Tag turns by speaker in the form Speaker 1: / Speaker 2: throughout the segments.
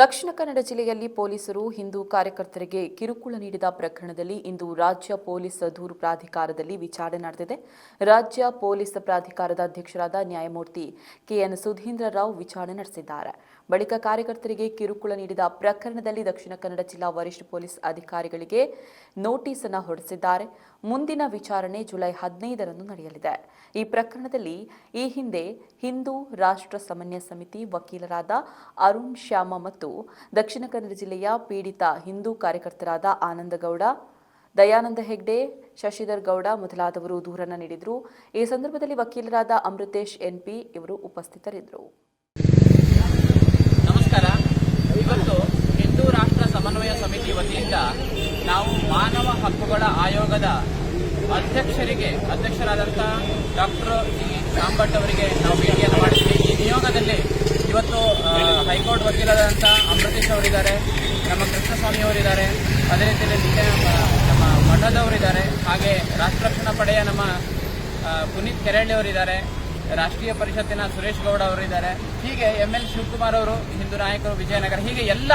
Speaker 1: ದಕ್ಷಿಣ ಕನ್ನಡ ಜಿಲ್ಲೆಯಲ್ಲಿ ಪೊಲೀಸರು, ಹಿಂದೂ ಕಾರ್ಯಕರ್ತರಿಗೆ ಕಿರುಕುಳ ನೀಡಿದ ಪ್ರಕರಣದಲ್ಲಿ ಇಂದು ರಾಜ್ಯ ಪೊಲೀಸ್ ದೂರು ಪ್ರಾಧಿಕಾರದಲ್ಲಿ ವಿಚಾರಣೆ ನಡೆದಿದೆ. ರಾಜ್ಯ ಪೊಲೀಸ್ ಪ್ರಾಧಿಕಾರದ ಅಧ್ಯಕ್ಷರಾದ ನ್ಯಾಯಮೂರ್ತಿ ಕೆಎನ್ ಸುಧೀಂದ್ರ ರಾವ್ ವಿಚಾರಣೆ ನಡೆಸಿದ್ದಾರೆ. ಬಳಿಕ ಕಾರ್ಯಕರ್ತರಿಗೆ ಕಿರುಕುಳ ನೀಡಿದ ಪ್ರಕರಣದಲ್ಲಿ ದಕ್ಷಿಣ ಕನ್ನಡ ಜಿಲ್ಲಾ ವರಿಷ್ಠ ಪೊಲೀಸ್ ಅಧಿಕಾರಿಗಳಿಗೆ ನೋಟಿಸ್ ಅನ್ನು ಹೊರಡಿಸಿದ್ದಾರೆ. ಮುಂದಿನ ವಿಚಾರಣೆ ಜುಲೈ ಹದಿನೈದರಂದು ನಡೆಯಲಿದೆ. ಈ ಪ್ರಕರಣದಲ್ಲಿ ಈ ಹಿಂದೆ ಹಿಂದೂ ರಾಷ್ಟ್ರ ಸಮನ್ವಯ ಸಮಿತಿ ವಕೀಲರಾದ ಅರುಣ್ ಶ್ಯಾಮ ಮತ್ತು ದಕ್ಷಿಣ ಕನ್ನಡ ಜಿಲ್ಲೆಯ ಪೀಡಿತ ಹಿಂದೂ ಕಾರ್ಯಕರ್ತರಾದ ಆನಂದಗೌಡ ದಯಾನಂದ ಹೆಗ್ಡೆ, ಶಶಿಧರ್ ಗೌಡ ಮೊದಲಾದವರು ದೂರನ್ನು ನೀಡಿದರು ಈ ಸಂದರ್ಭದಲ್ಲಿ ವಕೀಲರಾದ ಅಮೃತೇಶ್ ಎನ್ಪಿ ಇವರು ಉಪಸ್ಥಿತರಿದ್ದರು.
Speaker 2: ಆಯೋಗದ ಅಧ್ಯಕ್ಷರಿಗೆ ಅಧ್ಯಕ್ಷರಾದಂಥ ಡಾಕ್ಟರ್ ಜಿ ಶಾಂಭಟ್ ಅವರಿಗೆ ನಾವು ಭೇಟಿಯನ್ನು ಮಾಡಿದ್ವಿ. ಈ ನಿಯೋಗದಲ್ಲಿ ಇವತ್ತು ಹೈಕೋರ್ಟ್ ವಕೀಲರಾದಂಥ ಅಮೃತೇಶ್ ಅವರಿದ್ದಾರೆ ನಮ್ಮ ಕೃಷ್ಣಸ್ವಾಮಿ ಅವರಿದ್ದಾರೆ. ಅದೇ ರೀತಿಯಲ್ಲಿ ನಮ್ಮ ಮಠದವರಿದ್ದಾರೆ ಹಾಗೆ ರಾಷ್ಟ್ರ ರಕ್ಷಣಾ ಪಡೆಯ ನಮ್ಮ ಪುನೀತ್ ಕೆರಳ್ಳಿ ಅವರಿದ್ದಾರೆ. ರಾಷ್ಟ್ರೀಯ ಪರಿಷತ್ತಿನ ಸುರೇಶ್ ಗೌಡ ಅವರಿದ್ದಾರೆ. ಹೀಗೆ ಎಂ ಎಲ್ ಶಿವಕುಮಾರ್ ಅವರು ಹಿಂದೂ ನಾಯಕರು ವಿಜಯನಗರ ಹೀಗೆ ಎಲ್ಲ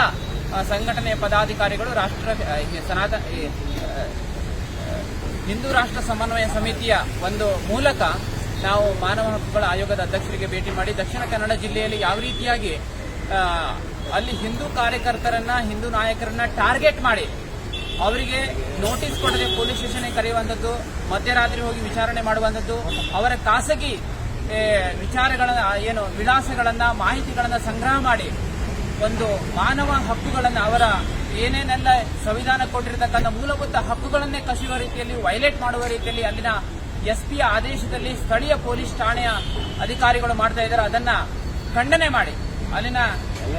Speaker 2: ಸಂಘಟನೆಯ ಪದಾಧಿಕಾರಿಗಳು ರಾಷ್ಟ್ರ ಆ, ಈ ಸನಾತ ಈ, ಆ, ಹಿಂದೂ ರಾಷ್ಟ್ರ ಸಮನ್ವಯ ಸಮಿತಿಯ ಒಂದು ಮೂಲಕ ನಾವು ಮಾನವ ಹಕ್ಕುಗಳ ಆಯೋಗದ ಅಧ್ಯಕ್ಷರಿಗೆ ಭೇಟಿ ಮಾಡಿ ದಕ್ಷಿಣ ಕನ್ನಡ ಜಿಲ್ಲೆಯಲ್ಲಿ ಯಾವ ರೀತಿಯಾಗಿ ಅಲ್ಲಿ ಹಿಂದೂ ಕಾರ್ಯಕರ್ತರನ್ನ, ಹಿಂದೂ ನಾಯಕರನ್ನ ಟಾರ್ಗೆಟ್ ಮಾಡಿ ಅವರಿಗೆ ನೋಟಿಸ್ ಕೊಡದೆ ಪೊಲೀಸ್ ಸ್ಟೇಷನ್ಗೆ ಕರೆಯುವಂಥದ್ದು, ಮಧ್ಯರಾತ್ರಿ ಹೋಗಿ ವಿಚಾರಣೆ ಮಾಡುವಂಥದ್ದು, ಅವರ ಖಾಸಗಿ ವಿಚಾರಗಳ ಏನು ವಿಳಾಸಗಳನ್ನ, ಮಾಹಿತಿಗಳನ್ನ ಸಂಗ್ರಹ ಮಾಡಿ ಒಂದು ಮಾನವ ಹಕ್ಕುಗಳನ್ನು ಅವರ ಏನೇನೆಲ್ಲ ಸಂವಿಧಾನ ಕೊಟ್ಟಿರತಕ್ಕಂಥ ಮೂಲಭೂತ ಹಕ್ಕುಗಳನ್ನೇ ಕಸಿಯುವ ರೀತಿಯಲ್ಲಿ ವೈಲೇಟ್ ಮಾಡುವ ರೀತಿಯಲ್ಲಿ ಅಲ್ಲಿನ ಎಸ್ ಪಿಯ ಆದೇಶದಲ್ಲಿ ಸ್ಥಳೀಯ ಪೊಲೀಸ್ ಠಾಣೆಯ ಅಧಿಕಾರಿಗಳು ಮಾಡ್ತಾ ಇದ್ದಾರೆ. ಅದನ್ನ ಖಂಡನೆ ಮಾಡಿ. ಅಲ್ಲಿನ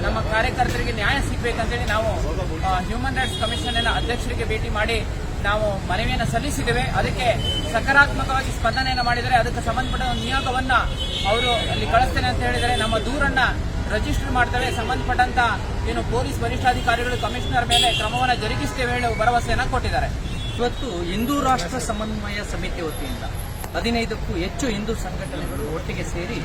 Speaker 2: ನಮ್ಮ ಕಾರ್ಯಕರ್ತರಿಗೆ ನ್ಯಾಯ ಸಿಗಬೇಕಂತೇಳಿ ನಾವು ಹ್ಯೂಮನ್ ರೈಟ್ಸ್ ಕಮಿಷನ್ ಅಧ್ಯಕ್ಷರಿಗೆ ಭೇಟಿ ಮಾಡಿ ನಾವು ಮನವಿಯನ್ನು ಸಲ್ಲಿಸಿದ್ದೇವೆ. ಅದಕ್ಕೆ ಸಕಾರಾತ್ಮಕವಾಗಿ ಸ್ಪಂದನೆಯನ್ನು ಮಾಡಿದರೆ ಅದಕ್ಕೆ ಸಂಬಂಧಪಟ್ಟ ನಿಯೋಗವನ್ನ ಅವರು ಅಲ್ಲಿ ಕಳಿಸ್ತೇನೆ ಅಂತ ಹೇಳಿದರೆ ನಮ್ಮ ದೂರನ್ನ ರಿಜಿಸ್ಟರ್ ಮಾಡ್ತೇವೆ. ಸಂಬಂಧಪಟ್ಟಂತ ಏನು ಪೊಲೀಸ್ ವರಿಷ್ಠಾಧಿಕಾರಿಗಳು ಕಮಿಷನರ್ ಮೇಲೆ ಕ್ರಮವನ್ನು ಜರುಗಿಸ್ತೇವೆ ಹೇಳಿ ಭರವಸೆಯನ್ನು ಕೊಟ್ಟಿದ್ದಾರೆ.
Speaker 3: ಇವತ್ತು ಹಿಂದೂ ರಾಷ್ಟ್ರ ಸಮನ್ವಯ ಸಮಿತಿ ವತಿಯಿಂದ ಹದಿನೈದಕ್ಕೂ ಹೆಚ್ಚು ಹಿಂದೂ ಸಂಘಟನೆಗಳು ಒಟ್ಟಿಗೆ ಸೇರಿ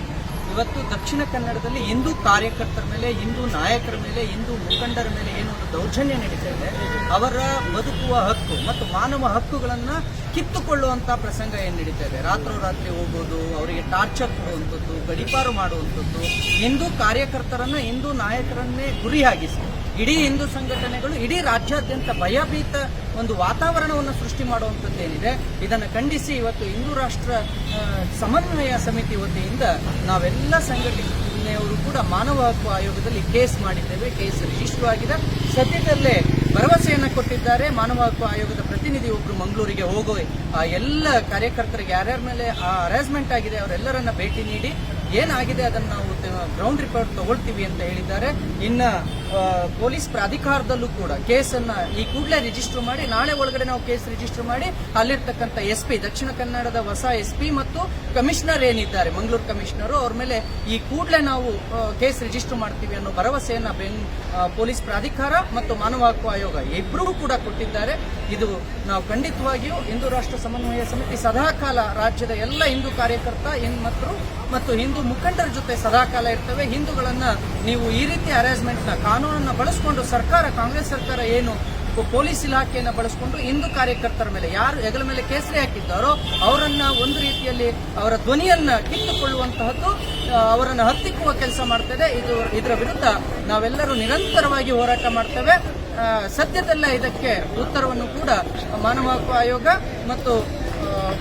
Speaker 3: ಇವತ್ತು ದಕ್ಷಿಣ ಕನ್ನಡದಲ್ಲಿ ಹಿಂದೂ ಕಾರ್ಯಕರ್ತರ ಮೇಲೆ, ಹಿಂದೂ ನಾಯಕರ ಮೇಲೆ, ಹಿಂದೂ ಮುಖಂಡರ ಮೇಲೆ ಏನು ಒಂದು ದೌರ್ಜನ್ಯ ನಡೀತಾ ಇದೆ. ಅವರ ಬದುಕುವ ಹಕ್ಕು ಮತ್ತು ಮಾನವ ಹಕ್ಕುಗಳನ್ನು ಕಿತ್ತುಕೊಳ್ಳುವಂಥ ಪ್ರಸಂಗ ಏನು ನಡೀತಾ ಇದೆ? ರಾತ್ರೋರಾತ್ರಿ ಹೋಗೋದು, ಅವರಿಗೆ ಟಾರ್ಚರ್ ಕೊಡುವಂಥದ್ದು, ಗಡಿಪಾರು ಮಾಡುವಂಥದ್ದು, ಹಿಂದೂ ಕಾರ್ಯಕರ್ತರನ್ನ ಹಿಂದೂ ನಾಯಕರನ್ನೇ ಗುರಿಯಾಗಿಸಿ. ಇಡೀ ಹಿಂದೂ ಸಂಘಟನೆಗಳು, ಇಡೀ ರಾಜ್ಯಾದ್ಯಂತ ಭಯಭೀತ ಒಂದು ವಾತಾವರಣವನ್ನು ಸೃಷ್ಟಿ ಮಾಡುವಂಥದ್ದೇನಿದೆ, ಇದನ್ನು ಖಂಡಿಸಿ ಇವತ್ತು ಹಿಂದೂ ರಾಷ್ಟ್ರ ಸಮನ್ವಯ ಸಮಿತಿ ವತಿಯಿಂದ ನಾವೆಲ್ಲ ಸಂಘಟನೆಯವರು ಕೂಡ ಮಾನವ ಹಕ್ಕು ಆಯೋಗದಲ್ಲಿ ಕೇಸ್ ಮಾಡಿದ್ದೇವೆ. ಕೇಸ್ ರಿಜಿಸ್ಟರ್ ಆಗಿದೆ ಸದ್ಯದಲ್ಲೇ ಭರವಸೆಯನ್ನು ಕೊಟ್ಟಿದ್ದಾರೆ. ಮಾನವ ಹಕ್ಕು ಆಯೋಗದ ಪ್ರತಿನಿಧಿ ಒಬ್ಬರು ಮಂಗಳೂರಿಗೆ ಹೋಗೋ ಆ ಎಲ್ಲ ಕಾರ್ಯಕರ್ತರಿಗೆ ಯಾರ್ಯಾರ ಮೇಲೆ ಆ ಹರಾಸ್ಮೆಂಟ್ ಆಗಿದೆ, ಅವರೆಲ್ಲರನ್ನ ಭೇಟಿ ನೀಡಿ ಏನಾಗಿದೆ ಅದನ್ನು ನಾವು ಗ್ರೌಂಡ್ ರಿಪೋರ್ಟ್ ತಗೊಳ್ತೀವಿ ಅಂತ ಹೇಳಿದ್ದಾರೆ. ಇನ್ನ ಪೊಲೀಸ್ ಪ್ರಾಧಿಕಾರದಲ್ಲೂ ಕೂಡ ಕೇಸನ್ನ ಈ ಕೂಡಲೇ ರಿಜಿಸ್ಟರ್ ಮಾಡಿ, ನಾಳೆ ಒಳಗಡೆ ನಾವು ಕೇಸ್ ರಿಜಿಸ್ಟರ್ ಮಾಡಿ, ಅಲ್ಲಿರ್ತಕ್ಕಂಥ ಎಸ್ ಪಿ ದಕ್ಷಿಣ ಕನ್ನಡದ ಹೊಸ ಎಸ್ ಪಿ ಮತ್ತು ಕಮಿಷನರ್ ಏನಿದ್ದಾರೆ, ಮಂಗಳೂರು ಕಮಿಷನರ್ ಅವ್ರ ಮೇಲೆ ಈ ಕೂಡಲೇ ನಾವು ಕೇಸ್ ರಿಜಿಸ್ಟರ್ ಮಾಡ್ತೀವಿ ಅನ್ನೋ ಭರವಸೆಯನ್ನ ಬೆನ್ ಪೊಲೀಸ್ ಪ್ರಾಧಿಕಾರ ಮತ್ತು ಮಾನವ ಹಕ್ಕು ಆಯೋಗ ಇಬ್ಬರೂ ಕೂಡ ಕೊಟ್ಟಿದ್ದಾರೆ. ಇದು ನಾವು ಖಂಡಿತವಾಗಿಯೂ ಹಿಂದೂ ರಾಷ್ಟ್ರ ಸಮನ್ವಯ ಸಮಿತಿ ಸದಾಕಾಲ ರಾಜ್ಯದ ಎಲ್ಲ ಹಿಂದೂ ಕಾರ್ಯಕರ್ತ ಹೆಣ್ಮಕ್ಕಳು ಮತ್ತು ಮತ್ತು ಹಿಂದೂ ಮುಖಂಡರ ಜೊತೆ ಸದಾಕಾಲ ಇರ್ತವೆ. ಹಿಂದೂಗಳನ್ನ ನೀವು ಈ ರೀತಿ ಹರಾಸ್ಮೆಂಟ್ನ ಕಾನೂನನ್ನ ಬಳಸಿಕೊಂಡು ಸರ್ಕಾರ, ಕಾಂಗ್ರೆಸ್ ಸರ್ಕಾರ ಏನು ಪೊಲೀಸ್ ಇಲಾಖೆಯನ್ನು ಬಳಸಿಕೊಂಡು ಹಿಂದೂ ಕಾರ್ಯಕರ್ತರ ಮೇಲೆ ಯಾರು ಹೆಗಲ ಮೇಲೆ ಕೇಸರಿ ಹಾಕಿದ್ದಾರೋ ಅವರನ್ನ ಒಂದು ರೀತಿಯಲ್ಲಿ ಅವರ ಧ್ವನಿಯನ್ನ ಕಿತ್ತುಕೊಳ್ಳುವಂತಹದ್ದು ಅವರನ್ನು ಹತ್ತಿಕ್ಕುವ ಕೆಲಸ ಮಾಡ್ತದೆ. ಇದು ಇದರ ವಿರುದ್ಧ ನಾವೆಲ್ಲರೂ ನಿರಂತರವಾಗಿ ಹೋರಾಟ ಮಾಡ್ತೇವೆ. ಸದ್ಯದಲ್ಲ ಇದಕ್ಕೆ ಉತ್ತರವನ್ನು ಕೂಡ ಮಾನವ ಹಕ್ಕು ಆಯೋಗ ಮತ್ತು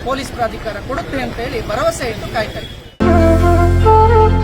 Speaker 3: ಪೊಲೀಸ್ ಪ್ರಾಧಿಕಾರ ಕೊಡುತ್ತೆ ಅಂತ ಹೇಳಿ ಭರವಸೆ ಕಾಯ್ತಾ ಇದ್ದೀವಿ.